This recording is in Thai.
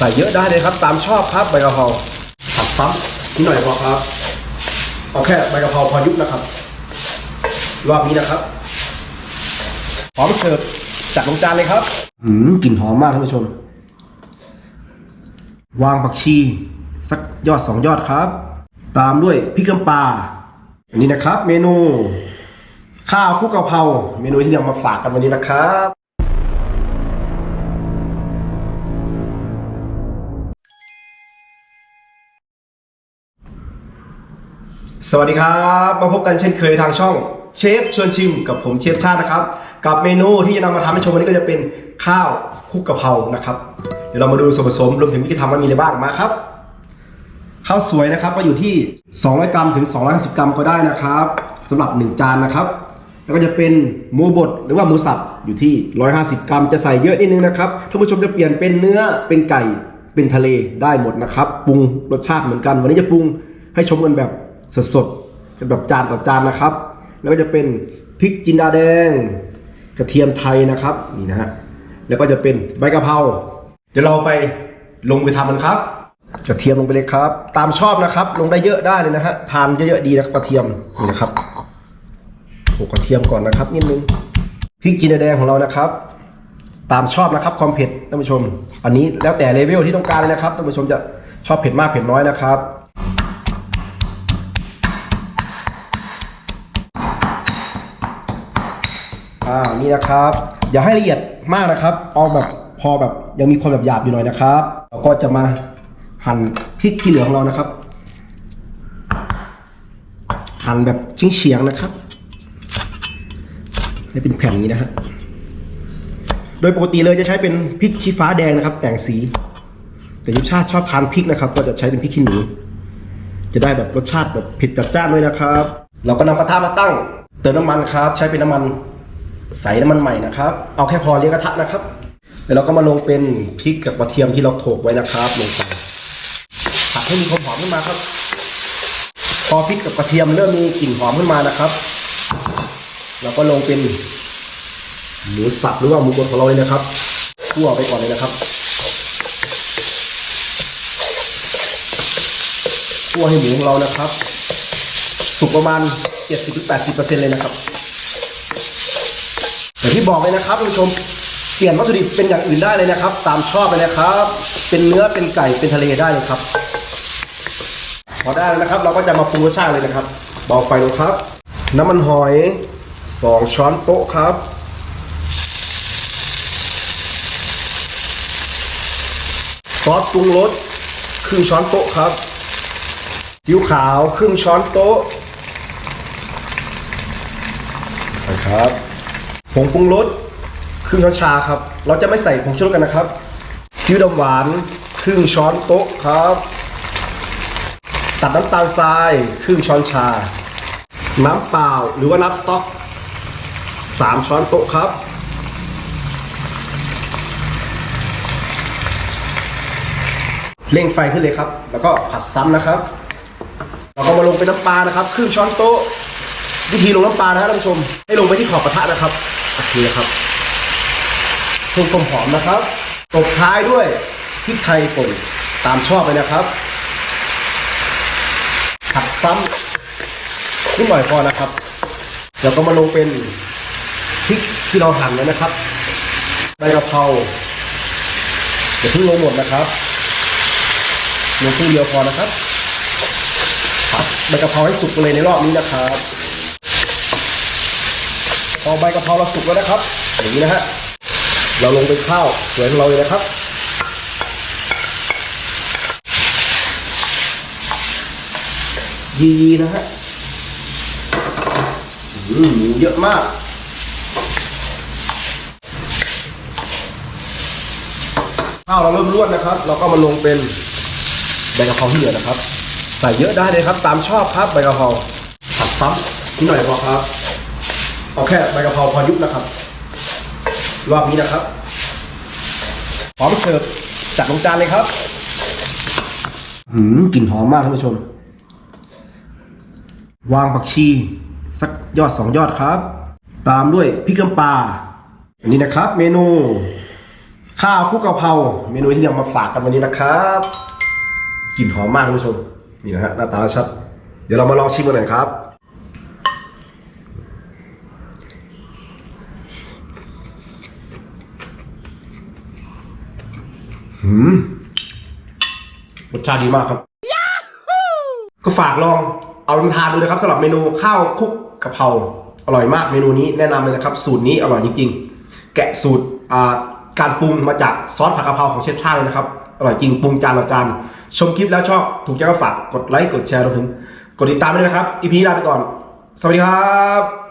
ใส่เยอะได้เลยครับ ตามชอบครับใบกะเพราผัดซ้ำนิดหน่อยพอครับ เอาแค่ใบกะเพราพอยุบนะครับ รอบนี้นะครับพร้อมเสิร์ฟจัดลงจานเลยครับหืมกลิ่นหอมมากท่านผู้ชม วางผักชี สักยอดสองยอดครับ ตามด้วยพริกน้ำปลาอันนี้นะครับ เมนู ข้าวคลุกกะเพราเมนูที่นำมาฝากกันวันนี้นะครับ สวัสดีครับ มาพบกันเช่นเคยทางช่องเชฟชวนชิมกับผมเชฟชาตินะครับ กับเมนูที่จะนำมาทำให้ชมวันนี้ก็จะเป็นข้าวคลุกกะเพรานะครับ เดี๋ยวเรามาดูส่วนผสมรวมถึงวิธีทำว่ามีอะไรบ้างมาครับข้าวสวยนะครับก็อยู่ที่ 200 กรัมถึง 250 กรัมก็ได้นะครับสำหรับ 1 จานนะครับ แล้วก็จะเป็นหมูบดหรือว่าหมูสับอยู่ที่ 150 กรัมจะใส่เยอะนิดนึงนะครับท่านผู้ชมจะเปลี่ยนเป็นเนื้อเป็นไก่เป็นทะเลได้หมดนะครับปรุงรสชาติเหมือนกัน วันนี้จะปรุงให้ชมกันแบบ สดๆแบบจานต่อจานนะครับ แล้วก็จะเป็นพริกจินดาแดง กระเทียมไทยนะครับนี่นะฮะแล้วก็จะเป็นใบกะเพราเดี๋ยวเราไปลงไปทำกันครับกระเทียมลงไปเลยครับ ตามชอบนะครับ ลงได้เยอะได้เลยนะฮะทานเยอะๆดีนะครับกระเทียมนี่นะครับโขกระเทียมก่อนนะครับนิดนึงพริกจินดาแดงของเรานะครับ ตามชอบนะครับความเผ็ดท่านผู้ชม อันนี้แล้วแต่เลเวลที่ต้องการเลยนะครับท่านผู้ชมจะชอบเผ็ดมากเผ็ดน้อยนะครับ อ่านี่นะครับ อย่าให้ละเอียดมากนะครับ เอาแบบพอแบบยังมีความแบบหยาบอยู่หน่อยนะครับเราก็จะมาหั่นพริกที่เหลือของเรานะครับ หั่นแบบชิ้งเฉียงนะครับ ให้เป็นแผ่นนี้นะฮะโดยปกติเลยจะใช้เป็นพริกชี้ฟ้าแดงนะครับ แต่งสี แต่ยุชาติชอบทานพริกนะครับ ก็จะใช้เป็นพริกขี้หนูจะได้แบบรสชาติแบบเผ็ดจัดจ้านด้วยนะครับ เราก็นำกระทะมาตั้ง เติมน้ำมันครับ ใช้เป็นน้ำมัน ใส่น้ำมันใหม่นะครับ เอาแค่พอเลี้ยงกระทะนะครับ แล้วเราก็มาลงเป็นพริกกับกระเทียมที่เราโขลกไว้นะครับลงไปผัดให้มีความหอมขึ้นมาครับ พอพริกกับกระเทียมเริ่มมีกลิ่นหอมขึ้นมานะครับ เราก็ลงเป็นหมูสับหรือว่าหมูบดของเราเลยนะครับคั่วไปก่อนเลยนะครับคั่วให้หมูของเรานะครับ สุกประมาณ 70-80%เลยนะครับ อย่างที่บอกเลยนะครับคุณผู้ชมเปลี่ยนวัตถุดิบเป็นอย่างอื่นได้เลยนะครับ ตามชอบเลยนะครับ เป็นเนื้อเป็นไก่เป็นทะเลได้เลยครับพอได้แล้วนะครับ เราก็จะมาปรุงรสชาติเลยนะครับเบาไฟลงครับ น้ำมันหอยสองช้อนโต๊ะครับซอสปรุงรสครึ่งช้อนโต๊ะครับซีอิ๊วขาวครึ่งช้อนโต๊ะนะครับ งปรุงรสครึ่งช้อนชาครับ เราจะไม่ใส่ผงชูรสกันนะครับซีอิ๊วดำหวานครึ่งช้อนโต๊ะครับ ตัดน้ำตาลทรายครึ่งช้อนชา น้ำเปล่าหรือว่าน้ำสต๊อกสามช้อนโต๊ะครับ เร่งไฟขึ้นเลยครับ แล้วก็ผัดซ้ำนะครับ เราก็มาลงเป็นน้ำปลานะครับ ครึ่งช้อนโต๊ะ วิธีลงน้ำปลานะครับท่านผู้ชม ให้ลงไปที่ขอบกระทะนะครับ โอเคครับเพิ่มความหอมนะครับตบท้ายด้วยพริกไทยป่นตามชอบเลยนะครับผัดซ้ำนิดหน่อยพอนะครับเดี๋ยวก็มาลงเป็นพริกที่เราหั่นแล้วนะครับใบกะเพราเดี๋ยวเพิ่งลงหมดนะครับลงครึ่งเดียวพอนะครับผัดใบกะเพราให้สุกเลยในรอบนี้นะครับ อใบกะเพราเราสุกแล้วนะครับอย่างนี้นะฮะเราลงเป็นข้าวสวยของเราเลยนะครับยีนะฮะอืมเยอะมากข้าวเราเริ่มร่วนนะครับ เราก็มาลงเป็นใบกะเพราที่เหลือนะครับ ใส่เยอะได้เลยครับ ตามชอบครับใบกะเพราผัดซ้ำนิดหน่อยพอครับ เอาแค่ใบกะเพราพอยุบนะครับ รอบนี้นะครับพร้อมเสิร์ฟจัดลงจานเลยครับหืมกลิ่นหอมมากท่านผู้ชม วางผักชี สักยอดสองยอดครับ ตามด้วยพริกน้ำปลาอันนี้นะครับ เมนู ข้าวคลุกกะเพราเมนูที่นำมาฝากกันวันนี้นะครับกลิ่นหอมมากคุณผู้ชม นี่นะฮะหน้าตาชัด เดี๋ยวเรามาลองชิมกันหน่อยครับ หืมรสชาติดีมากครับก็ฝากลองเอาลองทานดูนะครับสำหรับเมนูข้าวคลุกกะเพราอร่อยมากเมนูนี้แนะนำเลยนะครับ สูตรนี้อร่อยจริงๆ แกะสูตรอ่าการปรุงมาจากซอสผัดกะเพราของเชฟชาติเลยนะครับอร่อยจริงปรุงจานต่อจานชมคลิปแล้วชอบถูกใจก็ฝากกดไลค์กดแชร์รวมถึงกดติดตามไปด้วยนะครับอีพีลาไปก่อน สวัสดีครับ